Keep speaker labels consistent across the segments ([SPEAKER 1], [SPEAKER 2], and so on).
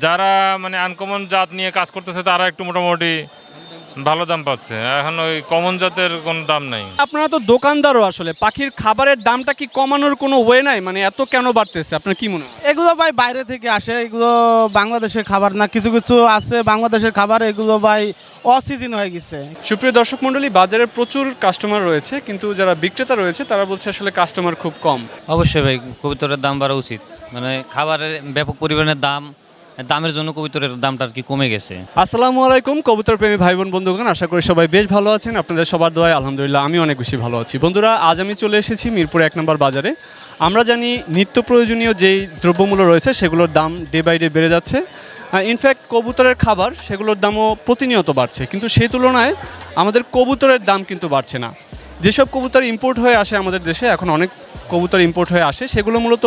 [SPEAKER 1] যারা মানে আনকমন জাত নিয়ে কাজ করতেছে তারা একটু মোটামুটি ভালো দাম পাচ্ছে। এখন ওই কমন জাতের কোনো দাম নাই।
[SPEAKER 2] আপনারা তো দোকানদারও আসলে। পাখির খাবারের দামটা কি কমানোর কোনো ওয়ে নাই? মানে এত কেন বাড়তেছে? আপনার কি মনে হয়?
[SPEAKER 3] এগুলো ভাই বাইরে থেকে আসে। এগুলো বাংলাদেশের খাবার না কিছু কিছু আছে বাংলাদেশের খাবার। এগুলো ভাই অসিজন হয়ে গেছে।
[SPEAKER 2] সুপ্রিয় দর্শক মণ্ডলী বাজারে প্রচুর কাস্টমার রয়েছে কিন্তু যারা বিক্রেতা রয়েছে তারা বলছে আসলে কাস্টমার খুব কম।
[SPEAKER 4] অবশ্যই ভাই কবুতরের দাম বাড়া উচিত। মানে খাবারের ব্যাপক পরিমাণের দাম দামের জন্য কবুতরের দামটা আর কি কমে গেছে।
[SPEAKER 2] আসসালামু আলাইকুম, কবুতর প্রেমী ভাই বোন বন্ধুগণ, আশা করি সবাই বেশ ভালো আছেন। আপনাদের সবার দোয়ায় আলহামদুলিল্লাহ আমি অনেক বেশি ভালো আছি। বন্ধুরা, আজ আমি চলে এসেছি মিরপুর এক নম্বর বাজারে। আমরা জানি নিত্য প্রয়োজনীয় যেই দ্রব্যমূল্য রয়েছে, সেগুলোর দাম ডে বাই ডে বেড়ে যাচ্ছে। ইনফ্যাক্ট কবুতরের খাবার, সেগুলোর দামও প্রতিনিয়ত বাড়ছে। কিন্তু সেই তুলনায় আমাদের কবুতরের দাম কিন্তু বাড়ছে না। যেসব কবুতর ইম্পোর্ট হয়ে আসে আমাদের দেশে, এখন অনেক কবুতর ইম্পোর্ট হয়ে আসে, সেগুলো মূলত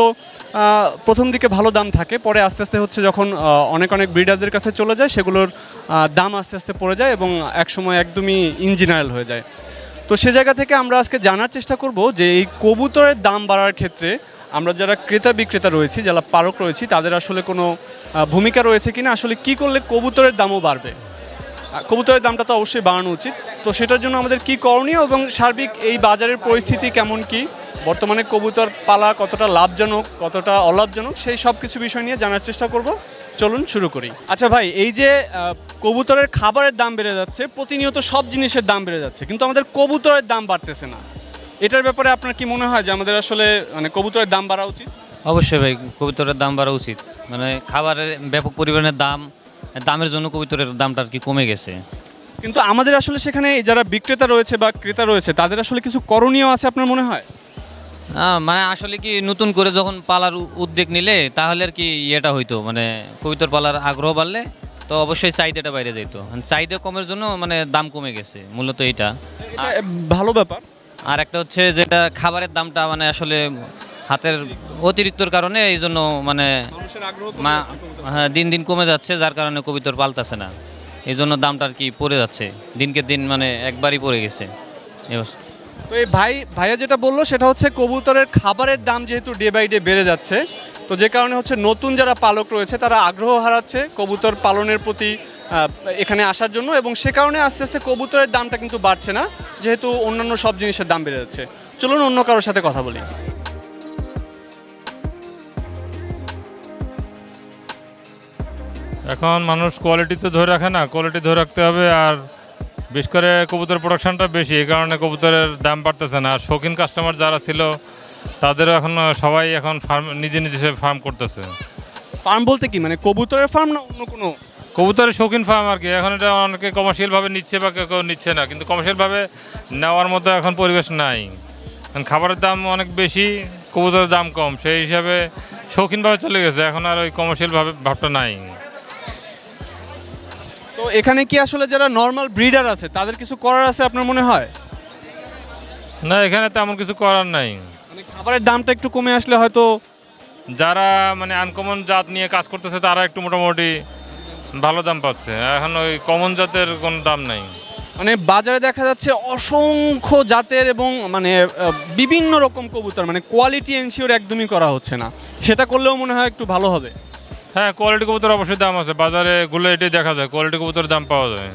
[SPEAKER 2] প্রথম দিকে ভালো দাম থাকে, পরে আস্তে আস্তে হচ্ছে যখন অনেক অনেক ব্রিডারদের কাছে চলে যায়, সেগুলোর দাম আস্তে আস্তে পড়ে যায় এবং একসময় একদমই ইঞ্জিনিয়ার হয়ে যায়। তো সে জায়গা থেকে আমরা আজকে জানার চেষ্টা করব যে এই কবুতরের দাম বাড়ার ক্ষেত্রে আমরা যারা ক্রেতা বিক্রেতা রয়েছি, যারা পারক রয়েছি, তাদের আসলে কোনো ভূমিকা রয়েছে কিনা, আসলে কি করলে কবুতরের দামও বাড়বে? কবুতরের দামটা তো অবশ্যই বাড়ানো উচিত। তো সেটার জন্য আমাদের কি করণীয় এবং সার্বিক এই বাজারের পরিস্থিতি কেমন কি? বর্তমানে কবুতর পালা কতটা লাভজনক কতটা অলাভজনক সেই সব কিছু বিষয় নিয়ে জানার চেষ্টা করব। চলুন শুরু করি। আচ্ছা ভাই এই যে কবুতরের খাবারের দাম বেড়ে যাচ্ছে প্রতিনিয়ত সব জিনিসের দাম বেড়ে যাচ্ছে কিন্তু আমাদের কবুতরের দাম বাড়তেছে না। এটার ব্যাপারে আপনার কি মনে হয় যে আমাদের আসলে মানে কবুতরের দাম বাড়া উচিত?
[SPEAKER 4] অবশ্যই ভাই কবুতরের দাম বাড়া উচিত। মানে খাবারের ব্যাপক পরিমাণের দাম দামের জন্য কবুতরের দামটা আর কি কমে গেছে।
[SPEAKER 2] কিন্তু আমাদের আসলে সেখানে যারা বিক্রেতা রয়েছে বা ক্রেতা রয়েছে তাদের আসলে কিছু করণীয় আছে আপনার মনে হয়?
[SPEAKER 4] মানে আসলে কি নতুন করে যখন পালার উদ্যোগ নিলে তাহলে আর কি ইয়েটা হইতো মানে কবুতর পালার আগ্রহ বাড়লে তো অবশ্যই চাহিদাটা বাইরে যেত চাহিদা কমের জন্য মানে দাম কমে গেছে মূলত এটা
[SPEAKER 2] ভালো ব্যাপার।
[SPEAKER 4] আর একটা হচ্ছে যেটা খাবারের দামটা মানে আসলে হাতের অতিরিক্তর কারণে এই জন্য মানে হ্যাঁ দিন দিন কমে যাচ্ছে যার কারণে কবিতর পাল্টাছে না। এই জন্য দামটা আর কি পড়ে যাচ্ছে দিনকে দিন মানে একবারই পড়ে গেছে।
[SPEAKER 2] তো এই ভাই, ভাইয়া যেটা বলল, সেটা হচ্ছে কবুতরের খাবারের দাম যেহেতু ডে বাই ডে বেড়ে যাচ্ছে, তো যে কারণে হচ্ছে নতুন যারা পালক রয়েছে, তারা আগ্রহ হারাচ্ছে কবুতর পালনের প্রতি এখানে আসার জন্য এবং সে কারণে আস্তে আস্তে কবুতরের দামটা কিন্তু বাড়ছে না, যেহেতু অন্যান্য সব জিনিসের দাম বেড়ে যাচ্ছে। চলুন অন্য কারোর সাথে কথা বলি।
[SPEAKER 1] এখন মানুষ কোয়ালিটি তো ধরে রাখে না কোয়ালিটি ধরে রাখতে হবে আর বিশেষ করে কবুতর প্রোডাকশনটা বেশি এই কারণে কবুতরের দাম বাড়তেছে না। আর শৌখিন কাস্টমার যারা ছিল তাদেরও এখন সবাই এখন ফার্ম নিজে নিজে ফার্ম করতেছে।
[SPEAKER 2] ফার্ম বলতে কি? মানে কবুতরের ফার্ম না অন্য কোনো?
[SPEAKER 1] কবুতরের শৌখিন ফার্ম আর কি। এখন এটা অনেকে কমার্শিয়ালভাবে নিচ্ছে বা কেউ কেউ নিচ্ছে না। কিন্তু কমার্শিয়ালভাবে নেওয়ার মতো এখন পরিবেশ নাই। এখন খাবারের দাম অনেক বেশি কবুতরের দাম কম। সেই হিসাবে শৌখিনভাবে চলে গেছে। এখন আর ওই কমার্শিয়ালভাবে ভাবটা নাই।
[SPEAKER 2] তো এখানে কি আসলে যারা নর্মাল ব্রিডার আছে তাদের কিছু করার আছে আপনার মনে হয়?
[SPEAKER 1] না এখানে তেমন কিছু করার নাই।
[SPEAKER 2] মানে খাবারের দামটা একটু কমে আসলে হয়তো
[SPEAKER 1] যারা মানে আনকমন জাত নিয়ে কাজ করতেছে তারা একটু মোটামুটি ভালো দাম পাচ্ছে। এখন ওই কমন জাতের কোনো দাম নাই।
[SPEAKER 2] মানে বাজারে দেখা যাচ্ছে অসংখ্য জাতের এবং মানে বিভিন্ন রকম কবুতর মানে কোয়ালিটি এনশিওর একদমই করা হচ্ছে না। সেটা করলেও মনে হয় একটু ভালো হবে।
[SPEAKER 1] হ্যাঁ কোয়ালিটি কবুতর অবশ্যই দাম আছে। বাজারে গুলো এটাই দেখা যায় কোয়ালিটি কবুতরের দাম পাওয়া যায়।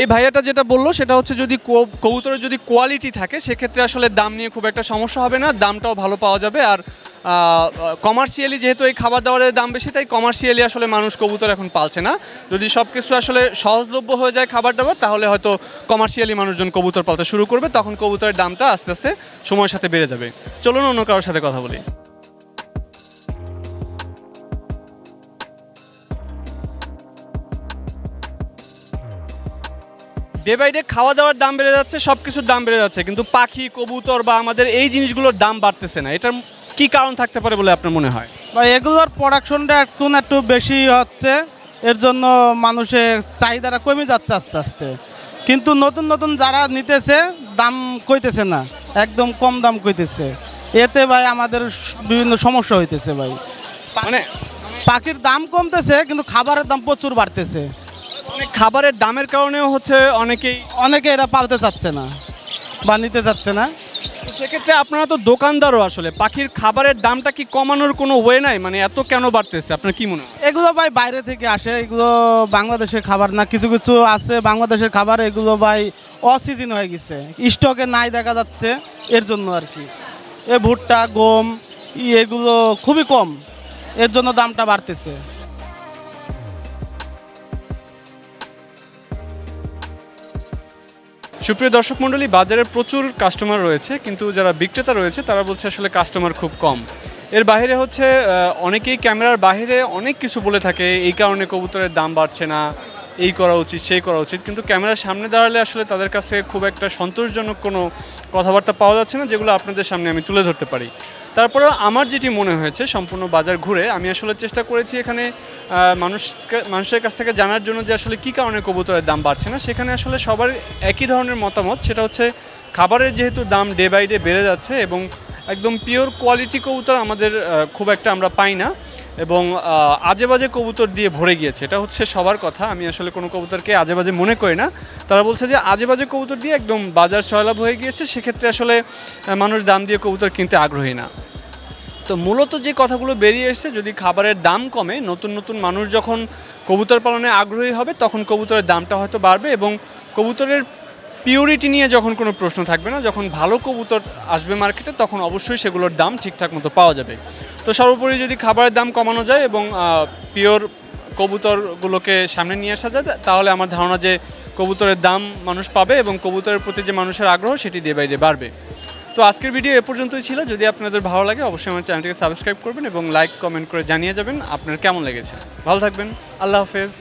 [SPEAKER 2] এই ভাইয়াটা যেটা বলল, সেটা হচ্ছে যদি কবুতরের যদি কোয়ালিটি থাকে, সেক্ষেত্রে আসলে দাম নিয়ে খুব একটা সমস্যা হবে না, দামটাও ভালো পাওয়া যাবে। আর কমার্শিয়ালি যেহেতু এই খাবার দাবারের দাম বেশি, তাই কমার্শিয়ালি আসলে মানুষ কবুতর এখন পালছে না। যদি সব কিছু আসলে সহজলভ্য হয়ে যায় খাবার দাবার, তাহলে হয়তো কমার্শিয়ালি মানুষজন কবুতর পালতে শুরু করবে, তখন কবুতরের দামটা আস্তে আস্তে সময়ের সাথে বেড়ে যাবে। চলুন অন্য কারোর সাথে কথা বলি। ডে বাই ডে খাওয়া দাওয়ার দাম বেড়ে যাচ্ছে সব কিছুর দাম বেড়ে যাচ্ছে। কিন্তু পাখি কবুতর বা আমাদের এই জিনিসগুলোর দাম বাড়তেছে না। এটার কি কারণ থাকতে পারে বলে আপনার মনে হয়?
[SPEAKER 3] বা এগুলোর প্রোডাকশনটা এখন একটু বেশি হচ্ছে। এর জন্য মানুষের চাহিদাটা কমে যাচ্ছে আস্তে আস্তে। কিন্তু নতুন নতুন যারা নিতেছে দাম কইতেছে না। একদম কম দাম কইতেছে। এতে ভাই আমাদের বিভিন্ন সমস্যা হইতেছে ভাই।
[SPEAKER 2] মানে
[SPEAKER 3] পাখির দাম কমতেছে কিন্তু খাবারের দাম প্রচুর বাড়তেছে।
[SPEAKER 2] খাবারের দামের কারণেও হচ্ছে অনেকেই
[SPEAKER 3] অনেকে এটা পালতে চাচ্ছে না বা নিতে চাচ্ছে না।
[SPEAKER 2] সেক্ষেত্রে আপনারা তো দোকানদারও আসলে। পাখির খাবারের দামটা কি কমানোর কোনো ওয়ে নাই? মানে এত কেন বাড়তেছে? আপনার কি মনে হয়?
[SPEAKER 3] এগুলো ভাই বাইরে থেকে আসে এগুলো বাংলাদেশের খাবার না কিছু কিছু আছে বাংলাদেশের খাবার এগুলো ভাই অসিজন হয়ে গেছে। স্টকে নাই দেখা যাচ্ছে এর জন্য আর কি। এ ভুট্টা গম এগুলো খুবই কম এর জন্য দামটা বাড়তেছে।
[SPEAKER 2] সুপ্রিয় দর্শক মণ্ডলী, বাজারে প্রচুর কাস্টমার রয়েছে, কিন্তু যারা বিক্রেতা রয়েছে, তারা বলছে আসলে কাস্টমার খুব কম। এর বাইরে হচ্ছে অনেকেই ক্যামেরার বাইরে অনেক কিছু বলে থাকে, এই কারণে কবুতরের দাম বাড়ছে না, এই করা উচিত, সেই করা উচিত, কিন্তু ক্যামেরার সামনে দাঁড়ালে আসলে তাদের কাছ থেকে খুব একটা সন্তোষজনক কোনো কথাবার্তা পাওয়া যাচ্ছে না, যেগুলো আপনাদের সামনে আমি তুলে ধরতে পারি। তারপরে আমার যেটি মনে হয়েছে, সম্পূর্ণ বাজার ঘুরে, আমি আসলে চেষ্টা করেছি এখানে মানুষ মানুষের কাছ থেকে জানার জন্য যে আসলে কী কারণে কবুতরের দাম বাড়ছে না। সেখানে আসলে সবার একই ধরনের মতামত, সেটা হচ্ছে খাবারের যেহেতু দাম ডে বাই ডে বেড়ে যাচ্ছে এবং একদম পিওর কোয়ালিটি কবুতর আমাদের খুব একটা আমরা পাই না। এবং আজে বাজে কবুতর দিয়ে ভরে গিয়েছে। এটা হচ্ছে সবার কথা। আমি আসলে কোনো কবুতরকে আজে বাজে মনে করি না। তারা বলছে যে আজে বাজে কবুতর দিয়ে একদম বাজার সয়লাভ হয়ে গিয়েছে। সেক্ষেত্রে আসলে মানুষ দাম দিয়ে কবুতর কিনতে আগ্রহী না। তো মূলত যে কথাগুলো বেরিয়ে এসেছে, যদি খাবারের দাম কমে, নতুন নতুন মানুষ যখন কবুতর পালনে আগ্রহী হবে, তখন কবুতরের দামটা হয়তো বাড়বে এবং কবুতরের পিওরিটি নিয়ে যখন কোনো প্রশ্ন থাকবে না, যখন ভালো কবুতর আসবে মার্কেটে তখন অবশ্যই সেগুলোর দাম ঠিকঠাক মতো পাওয়া যাবে। তো সর্বোপরি যদি খাবারের দাম কমানো যায় এবং পিওর কবুতরগুলোকে সামনে নিয়ে আসা যায়, তাহলে আমার ধারণা যে কবুতরের দাম মানুষ পাবে এবং কবুতরের প্রতি যে মানুষের আগ্রহ, সেটি ডে বাই ডে বাড়বে। তো আজকের ভিডিও এ পর্যন্তই ছিল। যদি আপনাদের ভালো লাগে, অবশ্যই আমার চ্যানেলটিকে সাবস্ক্রাইব করবেন এবং লাইক কমেন্ট করে জানিয়ে যাবেন আপনার কেমন লেগেছে। ভালো থাকবেন। আল্লাহ হাফেজ।